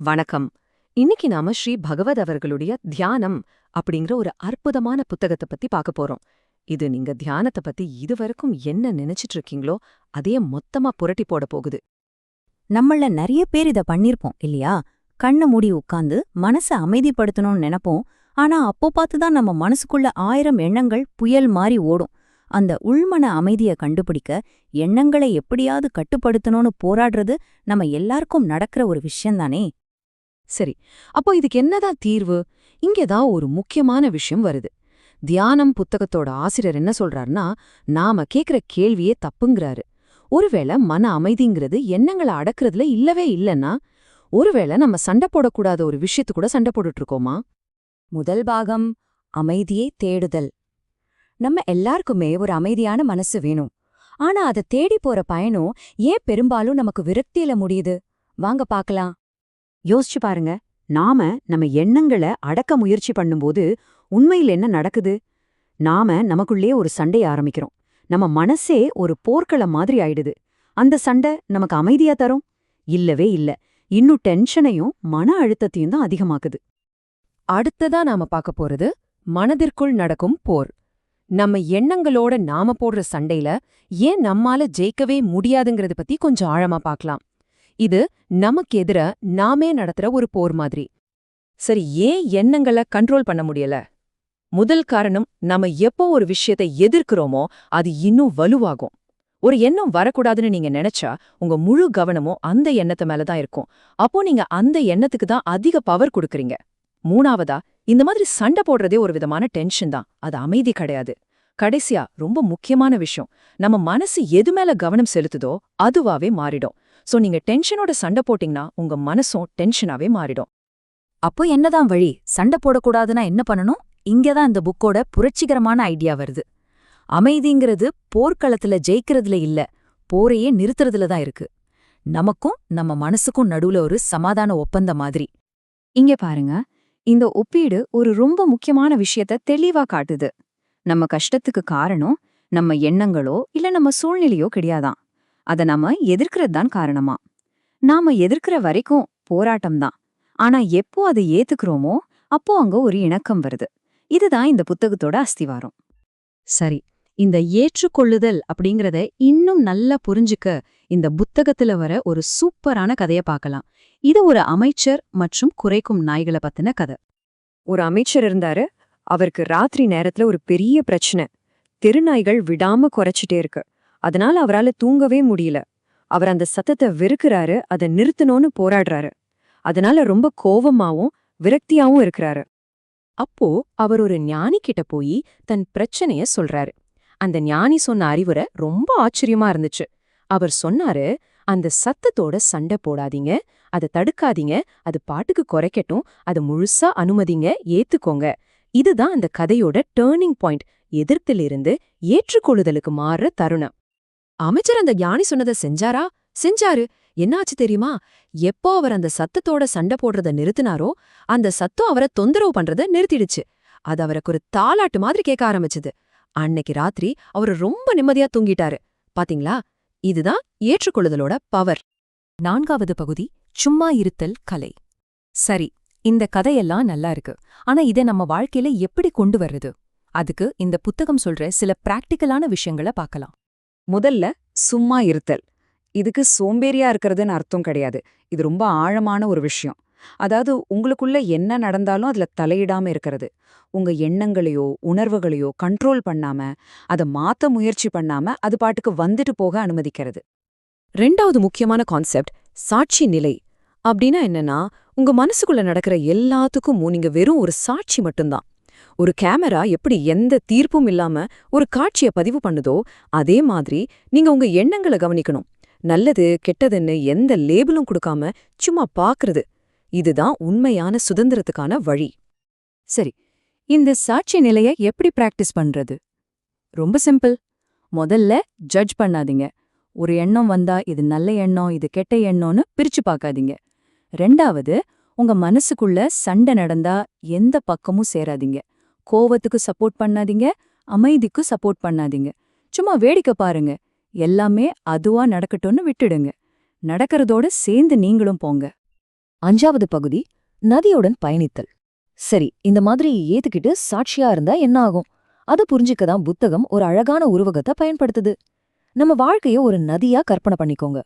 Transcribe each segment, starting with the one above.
வணக்கம். இன்னைக்கு நாம ஸ்ரீ பகவத் அவர்களுடைய தியானம் அப்படிங்கிற ஒரு அற்புதமான புத்தகத்தை பத்தி பார்க்க போறோம். இது நீங்க தியானத்தை பத்தி இதுவரைக்கும் என்ன நினைச்சிட்டு இருக்கீங்களோ அதையே மொத்தமா புரட்டி போட போகுது. நம்மள நிறைய பேர் இத பண்ணிருப்போம் இல்லையா? கண்ண மூடி உட்கார்ந்து மனச அமைதிப்படுத்தணும்னு நினைப்போம். ஆனா அப்போ பார்த்துதான் நம்ம மனசுக்குள்ள ஆயிரம் எண்ணங்கள் புயல் மாறி ஓடும். அந்த உள்மன அமைதிய கண்டுபிடிக்க எண்ணங்களை எப்படியாவது கட்டுப்படுத்தணும்னு போராடுறது நம்ம எல்லாருக்கும் நடக்கிற ஒரு விஷயந்தானே சரி அப்போ இதுக்கு என்னதான் தீர்வு? இங்கேதான் ஒரு முக்கியமான விஷயம் வருது. தியானம் புத்தகத்தோட ஆசிரியர் என்ன சொல்றாருன்னா நாம கேக்குற கேள்வியே தப்புங்கிறாரு. ஒருவேளை மன அமைதிங்கிறது எண்ணங்களை அடக்குறதுல இல்லவே இல்லைன்னா ஒருவேளை நம்ம சண்டை போடக்கூடாத ஒரு விஷயத்து கூட சண்டை போட்டுட்டு இருக்கோமா? முதல் பாகம் அமைதியை தேடுதல். நம்ம எல்லாருக்குமே ஒரு அமைதியான மனசு வேணும். ஆனா அதை தேடி போற பயணம் ஏன் பெரும்பாலும் நமக்கு விரக்தியில முடியுது? வாங்க பார்க்கலாம். யோசிச்சு பாருங்க. நாம நம்ம எண்ணங்களை அடக்க முயற்சி பண்ணும்போது உண்மையில் என்ன நடக்குது? நாம நமக்குள்ளே ஒரு சண்டைய ஆரம்பிக்கிறோம். நம்ம மனசே ஒரு போர்க்களம் மாதிரி ஆயிடுது. அந்த சண்டை நமக்கு அமைதியா தரும்? இல்லவே இல்ல. இன்னும் டென்ஷனையும் மன அழுத்தத்தையும் தான் அதிகமாக்குது. அடுத்ததா நாம பார்க்க போறது மனதிற்குள் நடக்கும் போர். நம்ம எண்ணங்களோட நாம போடுற சண்டையில ஏன் நம்மால ஜெயிக்கவே முடியாதுங்கிறத பத்தி கொஞ்சம் ஆழமா பார்க்கலாம். இது நமக்கு எதிர நாமே நடத்துற ஒரு போர் மாதிரி. சரி ஏன் எண்ணங்களை கண்ட்ரோல் பண்ண முடியல? முதல் காரணம் நம்ம எப்போ ஒரு விஷயத்தை எதிர்க்கிறோமோ அது இன்னும் வலுவாகும். ஒரு எண்ணம் வரக்கூடாதுன்னு நீங்க நினைச்சா உங்க முழு கவனமும் அந்த எண்ணத்து மேல தான் இருக்கும். அப்போ நீங்க அந்த எண்ணத்துக்கு தான் அதிக பவர் கொடுக்குறீங்க. மூணாவதா இந்த மாதிரி சண்டை போடுறதே ஒரு விதமான டென்ஷன் தான். அது அமைதி கிடையாது. கடைசியா ரொம்ப முக்கியமான விஷயம் நம்ம மனசு எது மேல கவனம் செலுத்துதோ அதுவாவே மாறிடும். சோ நீங்க டென்ஷனோட சண்டை போட்டீங்கன்னா உங்க மனசும் டென்ஷனாவே மாறிடும். அப்போ என்னதான் வழி? சண்டை போடக்கூடாதுன்னா என்ன பண்ணணும்? இங்கதான் இந்த புக்கோட புரட்சிகரமான ஐடியா வருது. அமைதிங்கிறது போர்க்களத்துல ஜெயிக்கிறதுல இல்ல போரையே நிறுத்துறதுல தான் இருக்கு. நமக்கும் நம்ம மனசுக்கும் நடுவுல ஒரு சமாதான ஒப்பந்த மாதிரி. இங்க பாருங்க. இந்த ஒப்பீடு ஒரு ரொம்ப முக்கியமான விஷயத்த தெளிவா காட்டுது. நம்ம கஷ்டத்துக்கு காரணம் நம்ம எண்ணங்களோ இல்ல நம்ம சூழ்நிலையோ கிடையாதான். அத நாம எதிர்க்கிறது தான் காரணமா. நாம எதிர்க்கிற வரைக்கும் போராட்டம் தான் ஆனா எப்போ அதை ஏத்துக்கிறோமோ அப்போ அங்க ஒரு இணக்கம் வருது. இதுதான் இந்த புத்தகத்தோட அஸ்திவாரம். சரி இந்த ஏற்றுக்கொள்ளுதல் அப்படிங்கறத இன்னும் நல்லா புரிஞ்சுக்க இந்த புத்தகத்துல வர ஒரு சூப்பரான கதைய பார்க்கலாம். இது ஒரு அமைச்சர் மற்றும் குறைக்கும் நாய்களை பத்தின கதை. ஒரு அமைச்சர் இருந்தாரு. அவருக்கு ராத்திரி நேரத்துல ஒரு பெரிய பிரச்சனை. தெருநாய்கள் விடாம குறைச்சிட்டே இருக்கு. அதனால அவரால தூங்கவே முடியல. அவர் அந்த சத்தத்தை வெறுக்கிறாரு அதை நிறுத்தணும்னு போராடுறாரு. அதனால ரொம்ப கோவமாவும் விரக்தியாவும் இருக்கிறாரு. அப்போ அவர் ஒரு ஞானி கிட்ட போய் தன் பிரச்சனைய சொல்றாரு. அந்த ஞானி சொன்ன அறிவுரை ரொம்ப ஆச்சரியமா இருந்துச்சு. அவர் சொன்னாரு அந்த சத்தத்தோட சண்டை போடாதீங்க அதை தடுக்காதீங்க அது பாட்டுக்கு குறைக்கட்டும் அதை முழுசா அனுமதிங்க ஏத்துக்கோங்க. இதுதான் அந்த கதையோட டேர்னிங் பாயிண்ட் எதிர்ப்பிலிருந்து ஏற்றுக்கொள்ளுதலுக்கு மாறுற தருணம். அமைச்சர் அந்த ஞானி சொன்னதை செஞ்சாரா? செஞ்சாரு. என்னாச்சு தெரியுமா? எப்போ அவர் அந்த சத்தத்தோட சண்டை போடுறத நிறுத்தினாரோ அந்த சத்தம் அவரை தொந்தரவு பண்றத நிறுத்திடுச்சு. அது அவருக்கு ஒரு தாலாட்டு மாதிரி கேட்க ஆரம்பிச்சது. அன்னைக்கு ராத்திரி அவரு ரொம்ப நிம்மதியா தூங்கிட்டாரு. பாத்தீங்களா? இதுதான் ஏற்றுக்கொள்ளுதலோட பவர். நான்காவது பகுதி சும்மா இருத்தல் கலை. சரி இந்த கதையெல்லாம் நல்லா இருக்கு. ஆனா இதை நம்ம வாழ்க்கையில எப்படி கொண்டு வர்றது? அதுக்கு இந்த புத்தகம் சொல்ற சில பிராக்டிக்கலான விஷயங்களை பார்க்கலாம். முதல்ல சும்மா இருத்தல். இதுக்கு சோம்பேறியா இருக்கிறதுன்னு அர்த்தம் கிடையாது. இது ரொம்ப ஆழமான ஒரு விஷயம். அதாவது உங்களுக்குள்ள என்ன நடந்தாலும் அதுல தலையிடாம இருக்கிறது. உங்க எண்ணங்களையோ உணர்வுகளையோ கண்ட்ரோல் பண்ணாம அதை மாத்த முயற்சி பண்ணாம அது பாட்டுக்கு வந்துட்டு போக அனுமதிக்கிறது. ரெண்டாவது முக்கியமான கான்செப்ட் சாட்சி நிலை. அப்படின்னா என்னன்னா உங்க மனசுக்குள்ள நடக்கிற எல்லாத்துக்கும் நீங்க வெறும் ஒரு சாட்சி மட்டும்தான். ஒரு கேமரா எப்படி எந்த தீர்ப்பும் இல்லாம ஒரு காட்சிய பதிவு பண்ணுதோ அதே மாதிரி நீங்க உங்க எண்ணங்களை கவனிக்கணும். நல்லது கெட்டதுன்னு எந்த லேபிளும் கொடுக்காம சும்மா பாக்குறது. இதுதான் உண்மையான சுதந்திரத்துக்கான வழி. சரி இந்த சாட்சி நிலைய எப்படி பிராக்டிஸ் பண்றது? ரொம்ப சிம்பிள். முதல்ல ஜட்ஜ் பண்ணாதீங்க. ஒரு எண்ணம் வந்தா இது நல்ல எண்ணம் இது கெட்ட எண்ணம்னு பிரிச்சு பார்க்காதீங்க. ரெண்டாவது உங்க மனசுக்குள்ள சண்டை நடந்தா எந்த பக்கமும் சேராதீங்க. கோவத்துக்கு சப்போர்ட் பண்ணாதீங்க அமைதிக்கு சப்போர்ட் பண்ணாதீங்க. சும்மா வேடிக்கை பாருங்க. எல்லாமே அதுவா நடக்கட்டும்னு விட்டுடுங்க. நடக்கிறதோட சேர்ந்து நீங்களும் போங்க. அஞ்சாவது பகுதி நதியுடன் பயணித்தல். சரி இந்த மாதிரி ஏத்துக்கிட்டு சாட்சியா இருந்தா என்ன ஆகும்? அதை புரிஞ்சுக்க தான் புத்தகம் ஒரு அழகான உருவகத்தை பயன்படுத்துது. நம்ம வாழ்க்கைய ஒரு நதியா கற்பனை பண்ணிக்கோங்க.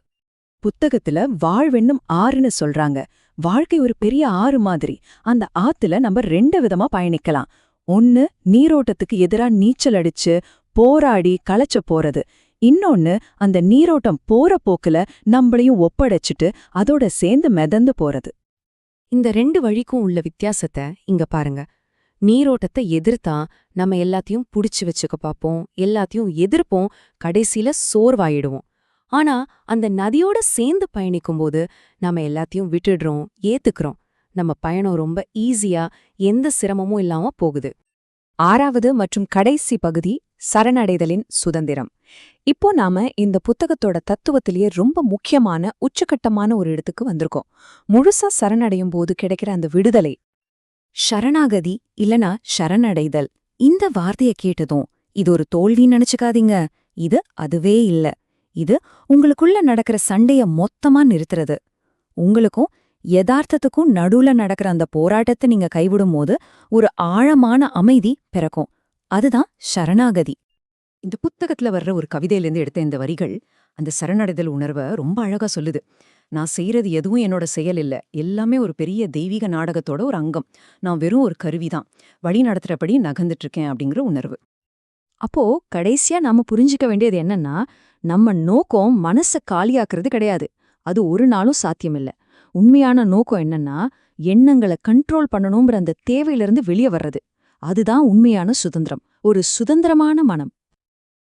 புத்தகத்துல வாழ்வென்னும் ஆறுன்னு சொல்றாங்க. வாழ்க்கை ஒரு பெரிய ஆறு மாதிரி. அந்த ஆத்துல நம்ம ரெண்டு விதமா பயணிக்கலாம். ஒன்னு நீரோட்டத்துக்கு எதிரா நீச்சல் அடிச்சு போராடி களைச்ச போறது. இன்னொன்னு அந்த நீரோட்டம் போற போக்குல நம்மளையும் ஒப்படைச்சிட்டு அதோட சேர்ந்து மிதந்து போறது. இந்த ரெண்டு வழிக்கும் உள்ள வித்தியாசத்தை இங்க பாருங்க. நீரோட்டத்தை எதிர்த்தா நம்ம எல்லாத்தையும் புடிச்சு வச்சுக்க பார்ப்போம் எல்லாத்தையும் எதிர்ப்போம் கடைசியில சோர்வாயிடுவோம். ஆனா அந்த நதியோட சேர்ந்து பயணிக்கும்போது நம்ம எல்லாத்தையும் விட்டுடுறோம் ஏத்துக்கிறோம். நம்ம பயணம் ரொம்ப ஈஸியா எந்த சிரமமும் இல்லாம போகுது. ஆறாவது மற்றும் கடைசி பகுதி சரணடைதலின் சுதந்திரம். இப்போ நாம இந்த புத்தகத்தோட தத்துவத்திலேயே ரொம்ப முக்கியமான உச்சகட்டமான ஒரு இடத்துக்கு வந்திருக்கோம். முழுசா சரணடையும் போது கிடைக்கிற அந்த விடுதலை. ஷரணாகதி இல்லனா சரணடைதல் இந்த வார்த்தைய கேட்டதும் இது ஒரு தோல்வின்னு நினைச்சுக்காதீங்க. இது அதுவே இல்ல. இது உங்களுக்குள்ள நடக்கிற சண்டைய மொத்தமா நிறுத்துறது. உங்களுக்கும் யதார்த்தத்துக்கும் நடுவுல நடக்கிற அந்த போராட்டத்தை நீங்க கைவிடும் போது ஒரு ஆழமான அமைதி பிறக்கும். அதுதான் சரணாகதி. இந்த புத்தகத்துல வர்ற ஒரு கவிதையிலேருந்து எடுத்த இந்த வரிகள் அந்த சரணடைதல் உணர்வை ரொம்ப அழகா சொல்லுது. நான் செய்யறது எதுவும் என்னோட செயல் இல்ல. எல்லாமே ஒரு பெரிய தெய்வீக நாடகத்தோட ஒரு அங்கம். நான் வெறும் ஒரு கருவிதான் வழி நடத்துறபடி நகர்ந்துட்டு இருக்கேன் அப்படிங்கிற உணர்வு. அப்போ கடைசியா நாம புரிஞ்சுக்க வேண்டியது என்னன்னா நம்ம நோக்கம் மனச காலியாக்குறது கிடையாது. அது ஒரு நாளும் சாத்தியமில்ல. உண்மையான நோக்கம் என்னன்னா எண்ணங்களை கண்ட்ரோல் பண்ணணுங்கிற அந்த தேவையிலிருந்து வெளியே வர்றது. அதுதான் உண்மையான சுதந்திரம். ஒரு சுதந்திரமான மனம்.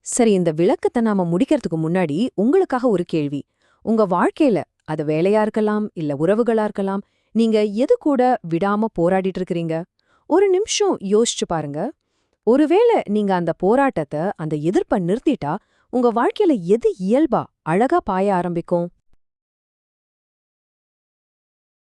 சரி இந்த விளக்கத்தை நாம முடிக்கிறதுக்கு முன்னாடி உங்களுக்காக ஒரு கேள்வி. உங்க வாழ்க்கையில அது வேலையா இருக்கலாம் இல்ல உறவுகளா இருக்கலாம் நீங்க எது கூட விடாம போராடிட்டு இருக்கிறீங்க? ஒரு நிமிஷம் யோசிச்சு பாருங்க. ஒருவேளை நீங்க அந்த போராட்டத்தை அந்த எதிர்ப்பை நிறுத்திட்டா உங்க வாழ்க்கையில எது இயல்பா அழகா பாய ஆரம்பிக்கும்?